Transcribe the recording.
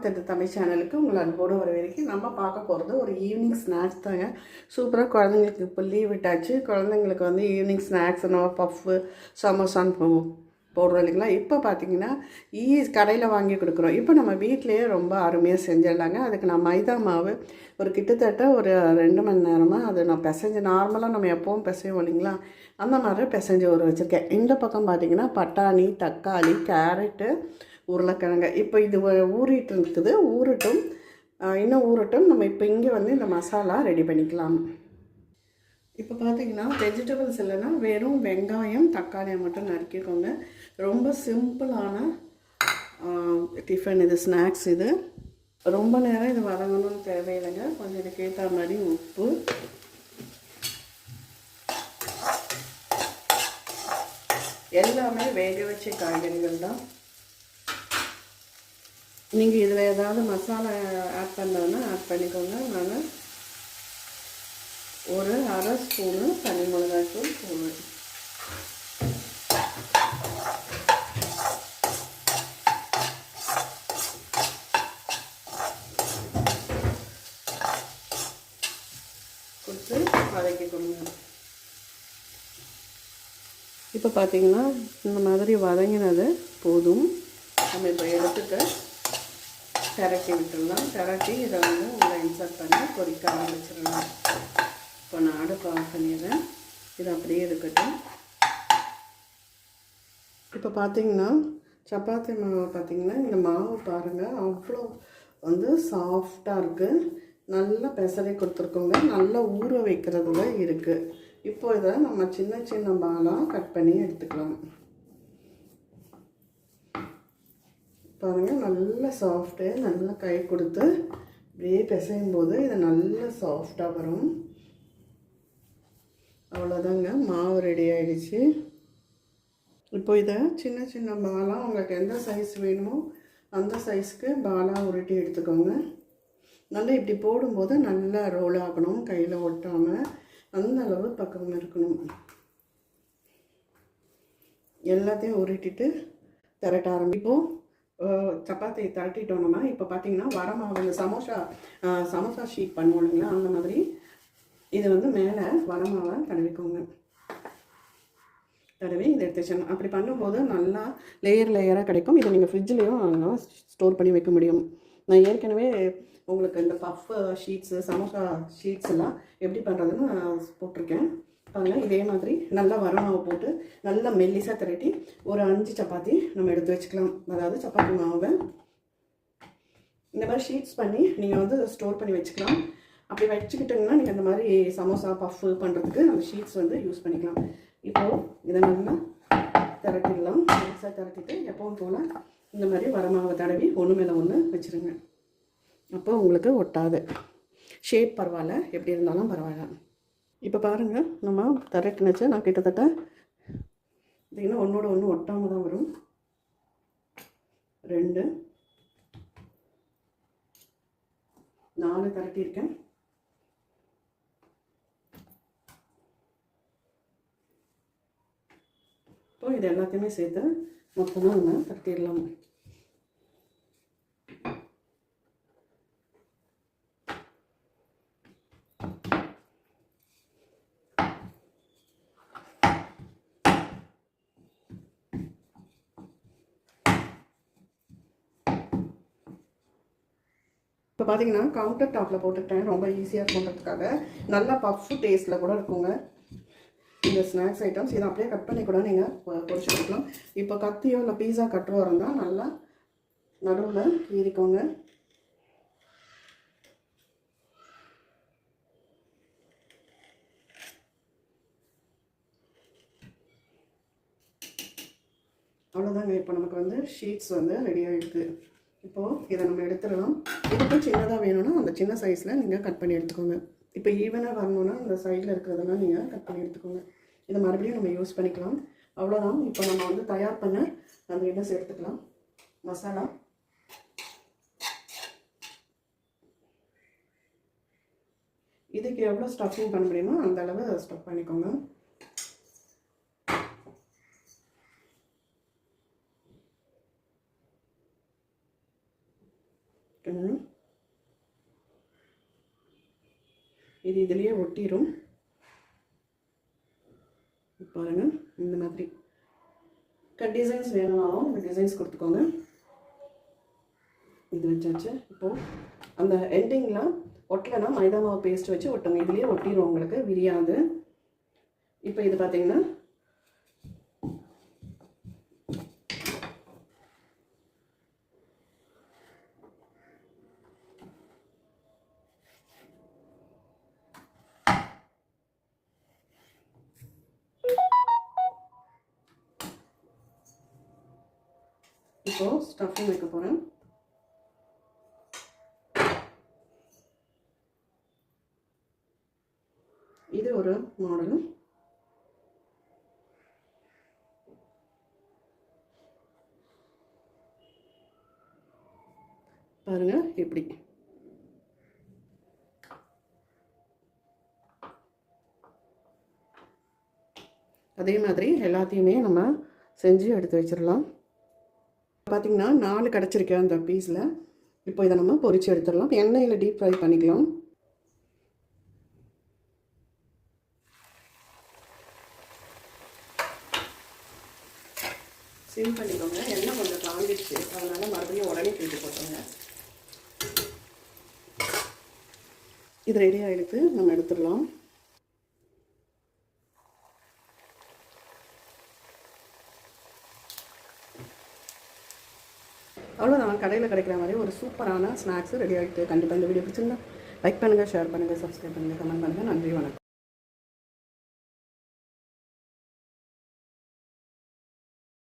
தெரு தமிழ் சேனலுக்கு உங்களை அன்போடு வரைக்கும் நம்ம பார்க்க போகிறது ஒரு ஈவினிங் ஸ்நாக்ஸ் தாங்க. சூப்பராக குழந்தைங்களுக்கு இப்போ லீவ் விட்டாச்சு. குழந்தைங்களுக்கு வந்து ஈவினிங் ஸ்நாக்ஸ் நம்ம பஃப்பு சமோசான்னு போ- போடுறோம் இல்லைங்களா? இப்போ பார்த்தீங்கன்னா ஈ கடையில் வாங்கி கொடுக்குறோம். இப்போ நம்ம வீட்டிலையே ரொம்ப அருமையாக செஞ்சிடலாங்க. அதுக்கு நான் மைதா மாவு ஒரு கிட்டத்தட்ட ஒரு ரெண்டு மணி நேரமாக அது நான் பிசைஞ்சு நார்மலாக நம்ம எப்போவும் பிசைவோம் இல்லைங்களா? அந்த மாதிரி பிசைஞ்சு ஒரு வச்சுருக்கேன். இந்த பக்கம் பார்த்தீங்கன்னா பட்டாணி தக்காளி கேரட்டு உருளைக்கிழங்கு. இப்போ இது ஊறிட்டு இருக்குது ஊறட்டும். இன்னும் ஊறட்டும். நம்ம இப்போ இங்கே வந்து இந்த மசாலா ரெடி பண்ணிக்கலாம். இப்போ பார்த்தீங்கன்னா வெஜிடபிள்ஸ் இல்லைன்னா வெறும் வெங்காயம் தக்காளியை மட்டும் நறுக்கிக்கோங்க. ரொம்ப சிம்பிளான டிஃபன் இது ஸ்நாக்ஸ் இது. ரொம்ப நேரம் இது வதங்கணும்னு தேவையில்லைங்க. கொஞ்சம் இதுக்கேற்ற மாதிரி உப்பு. எல்லாமே வேக வச்ச காய்கறிகள் தான். நீங்கள் இதில் ஏதாவது மசாலா ஆட் பண்ணணும்னா ஆட் பண்ணிக்கோங்க. நான் ஒரு அரை ஸ்பூனு தனி மிளகாய்த்தூள் போடுவேன் கொடுத்து வதக்கி இப்போ பார்த்தீங்கன்னா இந்த மாதிரி வதங்கினது போதும். நம்ம இப்போ எடுத்துட்டு திரட்டி விட்டுடலாம் திரட்டி இதை வந்து உள்ளே இன்சர்ட் பண்ணி பொறிக்க ஆரம்பிச்சிடலாம். இப்போ நான் அடுப்பு ஆஃப் பண்ணிடுறேன். இது அப்படியே இருக்கட்டும். இப்போ பார்த்தீங்கன்னா சப்பாத்தி மாவு பார்த்தீங்கன்னா இந்த மாவு பாருங்கள் அவ்வளோ வந்து சாஃப்டாக இருக்குது நல்லா பெசரி கொடுத்துருக்கோங்க. நல்லா ஊற வைக்கிறதுல இருக்குது இப்போ இதை நம்ம சின்ன சின்ன பாலாக கட் பண்ணி எடுத்துக்கலாம். பாருங்கள் நல்ல சாஃப்ட்டு நல்லா கை கொடுத்து அப்படியே பிசையும் போது இது நல்ல சாஃப்டாக வரும். அவ்வளோதாங்க மாவு ரெடி ஆகிடுச்சு இப்போ இதை சின்ன சின்ன பாலாக உங்களுக்கு எந்த சைஸ் வேணுமோ அந்த சைஸ்க்கு பாலாக உருட்டி எடுத்துக்கோங்க. நல்லா இப்படி போடும்போது நல்லா ரோல் ஆகணும் கையில் ஒட்டாமல் அந்த அளவு பக்கம் இருக்கணும். எல்லாத்தையும் உருட்டிட்டு திரட்ட ஆரம்பிப்போம். சப்பாத்தி திரட்டிட்டோம் இப்போ பார்த்தீங்கன்னா வர மாவு இந்த சமோசா சமோசா ஷீட் பண்ணுவோம் இல்லைங்களா அந்த மாதிரி. இது வந்து மேலே வர மாவை தடவிக்கோங்க. தடவி இதை எடுத்து வச்சிடணும். அப்படி பண்ணும்போது நல்லா லேயர் லேயராக கிடைக்கும். இதை நீங்கள் ஃப்ரிட்ஜ்லேயும் ஸ்டோர் பண்ணி வைக்க முடியும். நான் ஏற்கனவே உங்களுக்கு இந்த பஃப் ஷீட்ஸு சமோசா ஷீட்ஸ் எல்லாம் எப்படி பண்ணுறதுன்னு நான் போட்டிருக்கேன். பாருங்கள் இதே மாதிரி நல்லா வரமாவை போட்டு நல்லா மெல்லிசாக திரட்டி ஒரு அஞ்சு சப்பாத்தி நம்ம எடுத்து வச்சுக்கலாம். அதாவது சப்பாத்தி மாவை. இந்த மாதிரி ஷீட்ஸ் பண்ணி நீங்கள் வந்து ஸ்டோர் பண்ணி வச்சுக்கலாம். அப்படி வச்சுக்கிட்டிங்கன்னா நீங்கள் இந்த மாதிரி சமோசா பஃப்பு பண்ணுறதுக்கு அந்த ஷீட்ஸ் வந்து யூஸ் பண்ணிக்கலாம். இப்போது இதை நல்லா திரட்டிடலாம். மெல்லிசாக திரட்டிட்டு எப்பவும் போல் இந்த மாதிரி வரமாவை தடவி ஒன்று மேலே ஒன்று வச்சுருங்க. அப்போ உங்களுக்கு ஒட்டாது. ஷேப் பரவாயில்ல. எப்படி இருந்தாலும் பரவாயில்ல. இப்போ பாருங்கள் நம்ம திரட்டினச்சு நான் கிட்டத்தட்ட பார்த்திங்கன்னா ஒன்றோட ஒன்று ஒட்டாமல் தான் வரும். ரெண்டு நாலு திரட்டியிருக்கேன். இப்போ இது எல்லாத்தையுமே சேர்த்து மொத்தமாக நம்ம தட்டிடலாம் இப்போ பார்த்தீங்கன்னா கவுண்டர் டாப்பில் போட்டுக்கிட்டேன். ரொம்ப ஈஸியாக இருக்குன்றதுக்காக நல்லா பஃப் டேஸ்ட்டில் கூட இருக்குங்க. இந்த ஸ்நாக்ஸ் ஐட்டம்ஸ் இதை அப்படியே கட் பண்ணி கூட நீங்கள் பொறிச்சு கொடுக்கலாம். இப்போ கத்தியோ இல்லை பீஸா கட்டுறோ இருந்தால் நல்லா நடுவில் கீறிக்கோங்க. அவ்வளோதாங்க இப்போ நமக்கு வந்து ஷீட்ஸ் வந்து ரெடி ஆகிடுது இப்போது இதை நம்ம எடுத்துடலாம் இதுக்கும் சின்னதாக வேணும்னா அந்த சின்ன சைஸில் நீங்கள் கட் பண்ணி எடுத்துக்கோங்க. இப்போ ஈவனாக வரணும்னா அந்த சைடில் இருக்கிறதெல்லாம் நீங்கள் கட் பண்ணி எடுத்துக்கோங்க. இதை மறுபடியும் நம்ம யூஸ் பண்ணிக்கலாம். அவ்வளோதான் இப்போ நம்ம வந்து தயார் பண்ண அந்த இதை சேர்த்துக்கலாம் மசாலா. இதுக்கு எவ்வளோ ஸ்டஃபிங் பண்ண முடியுமோ அந்த அளவு ஸ்டஃப் பண்ணிக்கோங்க. இது இதுலேயே ஒட்டிடும் பாருங்க இந்த மாதிரி. கட் டிசைன்ஸ் வேணும்னாலும் இந்த டிசைன்ஸ் கொடுத்துக்கோங்க. இது வச்சாச்சு. இப்போது அந்த எண்டிங்லாம் ஒட்டலைன்னா மைதா மாவு பேஸ்ட் வச்சு ஒட்டுங்க. இதுலேயே ஒட்டிடும் உங்களுக்கு விரியாது. இப்போ இது பார்த்தீங்கன்னா இப்போ ஸ்டஃபிங் வைக்க போகிறேன் இது ஒரு மாடல் பாருங்க எப்படி. அதே மாதிரி எல்லாத்தையுமே நம்ம செஞ்சு எடுத்து வச்சிடலாம். பார்த்திங்கன்னா நாலு கிடச்சிருக்கேன் அந்த பீஸில் இப்போ இதை நம்ம பொறிச்சு எடுத்துடலாம். எண்ணெயில் டீப் ஃப்ரை பண்ணிக்கலாம். சிம் பண்ணிக்கோங்க. எண்ணெய் கொஞ்சம் காஞ்சிடுச்சு அதனால் மறுபடியும் உடனே கிண்டி போட்டுருங்க. இது ரெடி ஆகிடுத்து நம்ம எடுத்துடலாம். அவ்வளோதான் கடையில் கிடைக்கிற மாதிரி ஒரு சூப்பரான ஸ்நாக்ஸ் ரெடி ஆகிட்டு கண்டிப்பாக இந்த வீடியோ பிடிச்சிருந்தா லைக் பண்ணுங்கள் ஷேர் பண்ணுங்கள் சப்ஸ்கிரைப் பண்ணுங்கள் கமெண்ட் பண்ணுங்கள் நன்றி வணக்கம்.